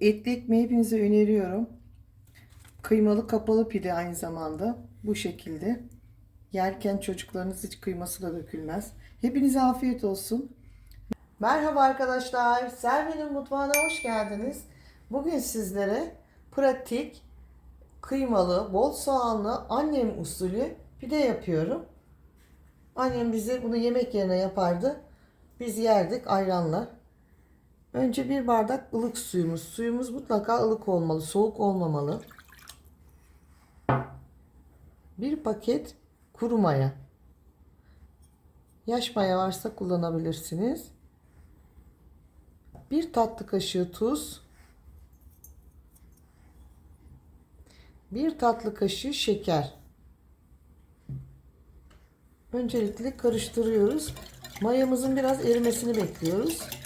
Etli ekmeği hepinize öneriyorum. Kıymalı kapalı pide aynı zamanda. Bu şekilde. Yerken çocuklarınız hiç kıyması da dökülmez. Hepinize afiyet olsun. Merhaba arkadaşlar. Selvi'nin mutfağına hoş geldiniz. Bugün sizlere pratik, kıymalı, bol soğanlı annem usulü pide yapıyorum. Annem bize bunu yemek yerine yapardı. Biz yerdik ayranla. Önce bir bardak ılık suyumuz. Suyumuz mutlaka ılık olmalı, soğuk olmamalı. Bir paket kuru maya. Yaş maya varsa kullanabilirsiniz. Bir tatlı kaşığı tuz. Bir tatlı kaşığı şeker. Öncelikle karıştırıyoruz. Mayamızın biraz erimesini bekliyoruz.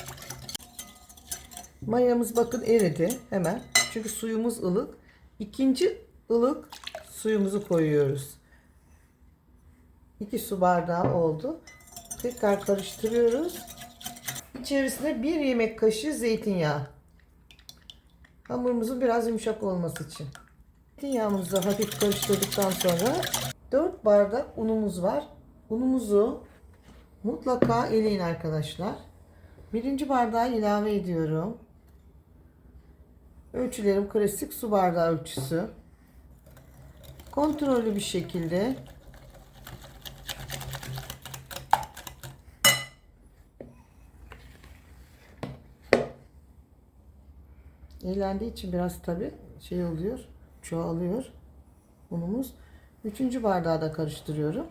Mayamız bakın eridi hemen. Çünkü suyumuz ılık. İkinci ılık suyumuzu koyuyoruz. 2 su bardağı oldu. Tekrar karıştırıyoruz. İçerisine bir yemek kaşığı zeytinyağı. Hamurumuzun biraz yumuşak olması için. Zeytinyağımızı hafif karıştırdıktan sonra 4 bardak unumuz var. Unumuzu mutlaka eleyin arkadaşlar. Birinci bardağı ilave ediyorum. Ölçülerim klasik su bardağı ölçüsü. Kontrollü bir şekilde eğlendiği için biraz tabi şey oluyor, çoğalıyor unumuz. Üçüncü bardağı da karıştırıyorum.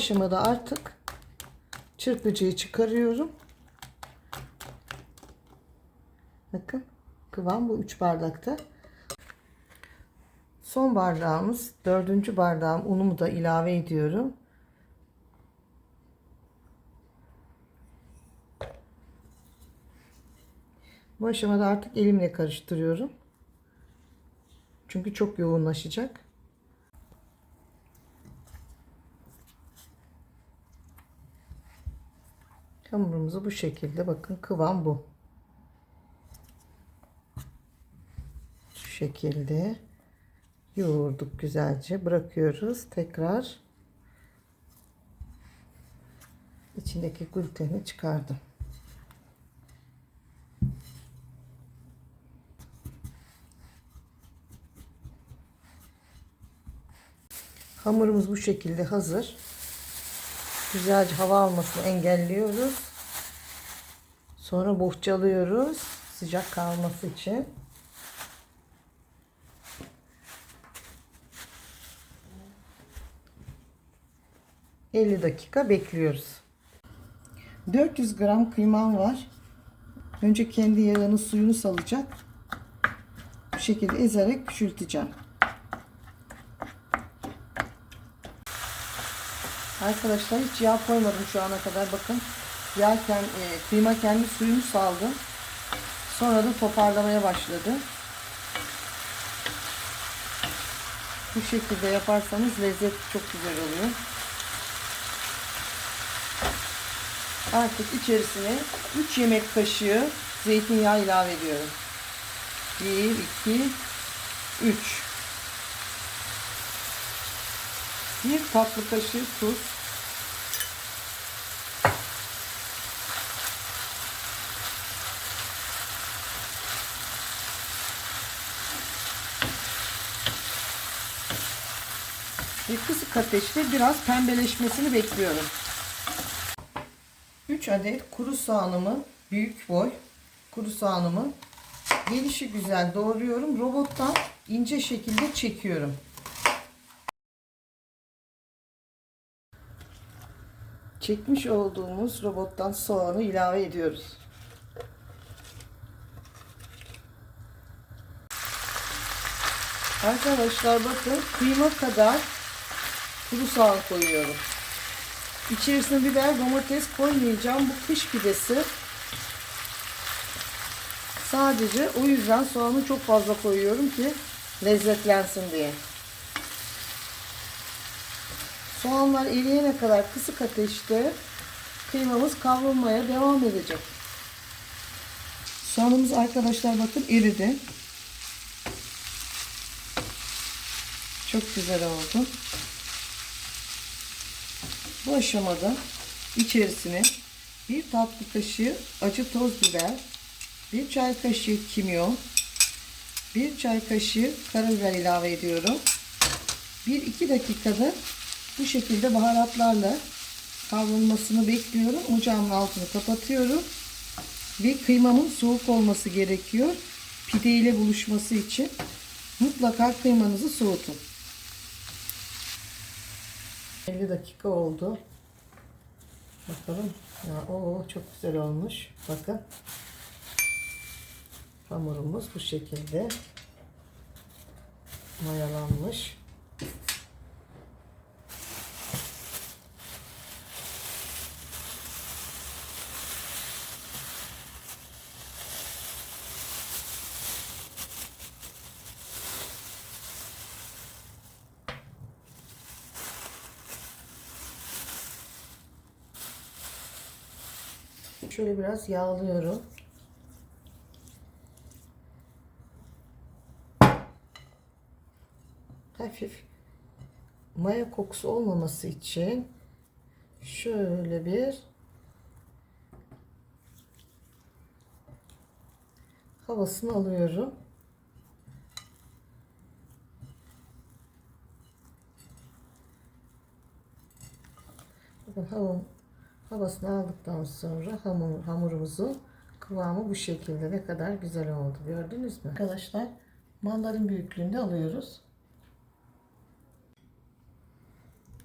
Aşamada artık çırpıcıyı çıkarıyorum. Bakın kıvam bu 3 bardakta. Son bardağımız dördüncü bardağım unumu da ilave ediyorum. Bu aşamada artık elimle karıştırıyorum. Çünkü çok yoğunlaşacak. Hamurumuzu bu şekilde bakın kıvam bu. Şu şekilde yoğurduk güzelce bırakıyoruz. Tekrar içindeki gluteni çıkardım. Hamurumuz bu şekilde hazır. Güzelce hava almasını engelliyoruz. Sonra bohçalıyoruz sıcak kalması için. ...50 dakika bekliyoruz. 400 gram kıymam var. Önce kendi yağını suyunu salacak. Bu şekilde ezerek küçülteceğim. Arkadaşlar hiç yağ koymadım şu ana kadar. Bakın yağ kend, e, kıyma kendi suyunu saldı. Sonra da toparlamaya başladı. Bu şekilde yaparsanız lezzet çok güzel oluyor. Artık içerisine 3 yemek kaşığı zeytinyağı ilave ediyorum. 1, 2, 3. Bir tatlı kaşığı tuz. Ve kısık ateşte biraz pembeleşmesini bekliyorum. 3 adet kuru soğanımı, büyük boy kuru soğanımı gelişi güzel doğruyorum. Robottan ince şekilde çekiyorum. Çekmiş olduğumuz robottan soğanı ilave ediyoruz. Arkadaşlar bakın kıyma kadar kuru soğan koyuyorum. İçerisine biber domates koymayacağım. Bu kış pidesi. Sadece o yüzden soğanı çok fazla koyuyorum ki lezzetlensin diye. Soğanlar eriyene kadar kısık ateşte kıymamız kavrulmaya devam edecek. Soğanımız arkadaşlar bakın eridi. Çok güzel oldu. Bu aşamada içerisine bir tatlı kaşığı acı toz biber, bir çay kaşığı kimyon, bir çay kaşığı karabiber ilave ediyorum. 1-2 dakikada bu şekilde baharatlarla kavrulmasını bekliyorum. Ocağımın altını kapatıyorum. Ve kıymamın soğuk olması gerekiyor. Pide ile buluşması için mutlaka kıymanızı soğutun. 50 dakika oldu. Bakalım. Ya, o çok güzel olmuş. Bakın. Hamurumuz bu şekilde mayalanmış. Şöyle biraz yağlıyorum. Hafif maya kokusu olmaması için şöyle bir havasını alıyorum. Bakın havam, havasını aldıktan sonra hamur, hamurumuzun kıvamı bu şekilde ne kadar güzel oldu gördünüz mü? Arkadaşlar mandalin büyüklüğünde alıyoruz.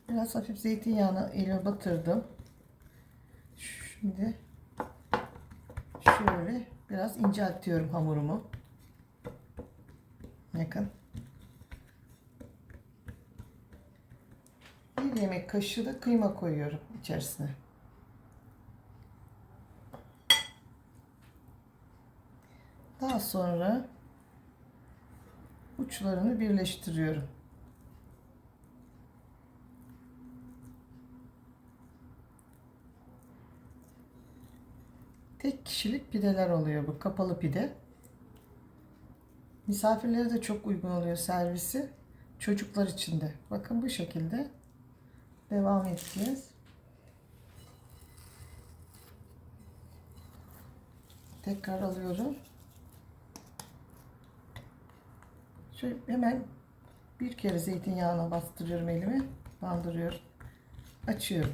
Biraz hafif zeytinyağını elime batırdım. Şimdi şöyle biraz inceltiyorum hamurumu. Bakın. Bir yemek kaşığı da kıyma koyuyorum içerisine. Daha sonra uçlarını birleştiriyorum. Tek kişilik pideler oluyor bu kapalı pide. Misafirlere de çok uygun oluyor servisi. Çocuklar için de. Bakın bu şekilde devam edeceğiz. Tekrar alıyorum. Şöyle hemen bir kere zeytinyağına bastırıyorum elimi. Bandırıyorum. Açıyorum.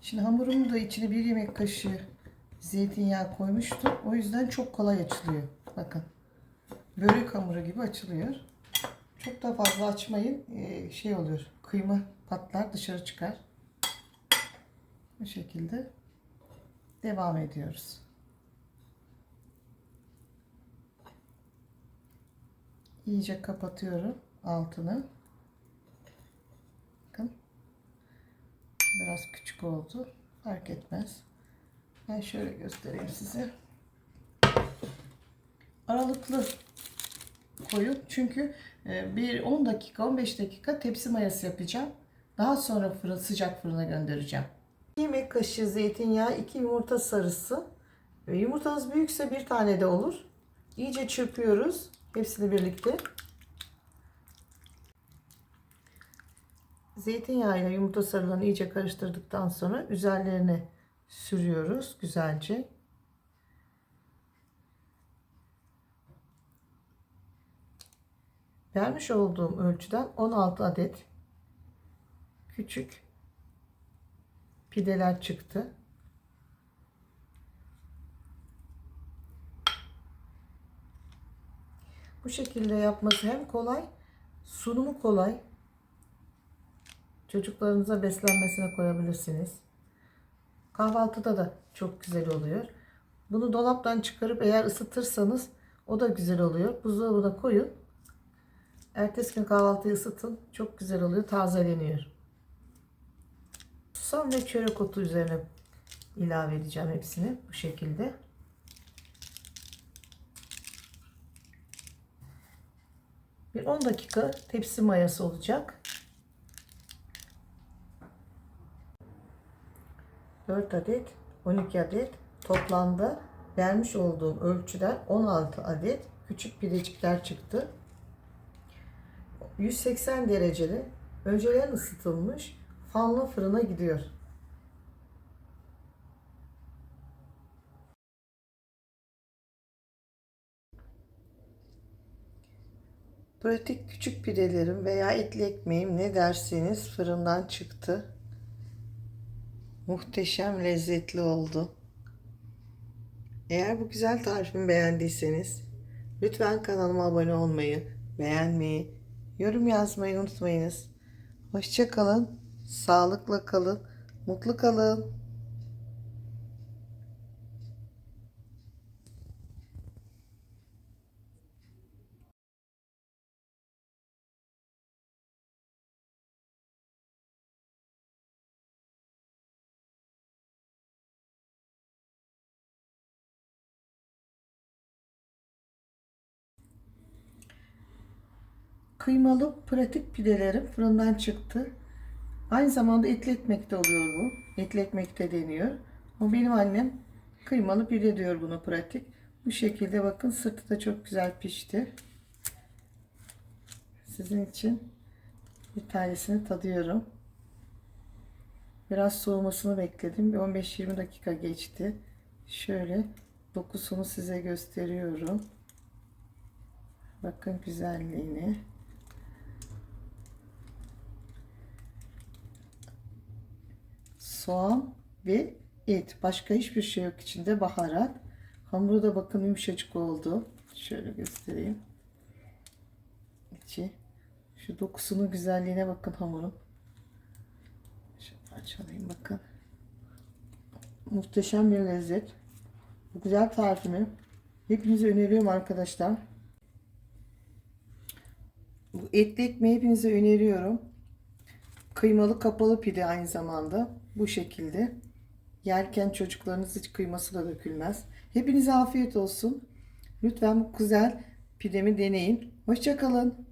Şimdi hamurumu da içine bir yemek kaşığı zeytinyağı koymuştum. O yüzden çok kolay açılıyor. Bakın. Börek hamuru gibi açılıyor. Çok da fazla açmayın. Ee, şey olur. Kıyma patlar dışarı çıkar. Bu şekilde devam ediyoruz. İyice kapatıyorum altını. Bakın. Biraz küçük oldu. Fark etmez. Ben şöyle göstereyim size. Aralıklı koyun. Çünkü e, bir 10 dakika 15 dakika tepsi mayası yapacağım. Daha sonra fırın, sıcak fırına göndereceğim. 2 yemek kaşığı zeytinyağı, 2 yumurta sarısı. Ve Yumurtanız büyükse bir tane de olur. İyice çırpıyoruz. Hepsini birlikte. Zeytinyağıyla yumurta sarılarını iyice karıştırdıktan sonra üzerlerine sürüyoruz güzelce. Vermiş olduğum ölçüden 16 adet küçük pideler çıktı. Bu şekilde yapması hem kolay, sunumu kolay. Çocuklarınıza beslenmesine koyabilirsiniz. Kahvaltıda da çok güzel oluyor. Bunu dolaptan çıkarıp eğer ısıtırsanız o da güzel oluyor. Buzdolabına koyun. Ertesi gün kahvaltıyı ısıtın. Çok güzel oluyor. Tazeleniyor. Susam ve çörek otu üzerine ilave edeceğim hepsini bu şekilde. Bir 10 dakika tepsi mayası olacak. 4 adet, 12 adet toplamda vermiş olduğum ölçüden 16 adet küçük pidecikler çıktı. 180 derecede önceden ısıtılmış fanlı fırına gidiyor. Pratik küçük pidelerim veya etli ekmeğim ne derseniz fırından çıktı. Muhteşem lezzetli oldu. Eğer bu güzel tarifimi beğendiyseniz lütfen kanalıma abone olmayı, beğenmeyi, yorum yazmayı unutmayınız. Hoşça kalın, sağlıkla kalın, mutlu kalın. Kıymalı pratik pidelerim fırından çıktı. Aynı zamanda etli ekmek de oluyor bu. Etli ekmek de deniyor. Ama benim annem kıymalı pide diyor bunu pratik. Bu şekilde bakın sırtı da çok güzel pişti. Sizin için bir tanesini tadıyorum. Biraz soğumasını bekledim. Bir 15-20 dakika geçti. Şöyle dokusunu size gösteriyorum. Bakın güzelliğini. Soğan ve et. Başka hiçbir şey yok içinde. Baharat. Hamuru da bakın yumuşacık oldu. Şöyle göstereyim. İçi. Şu dokusunun güzelliğine bakın hamurun. Şöyle parçalayayım bakın. Muhteşem bir lezzet. Bu güzel tarifimi hepinize öneriyorum arkadaşlar. Bu etli ekmeği hepinize öneriyorum. Kıymalı kapalı pide aynı zamanda. Bu şekilde. Yerken çocuklarınız hiç kıyması da dökülmez. Hepinize afiyet olsun. Lütfen bu güzel pidemi deneyin. Hoşçakalın.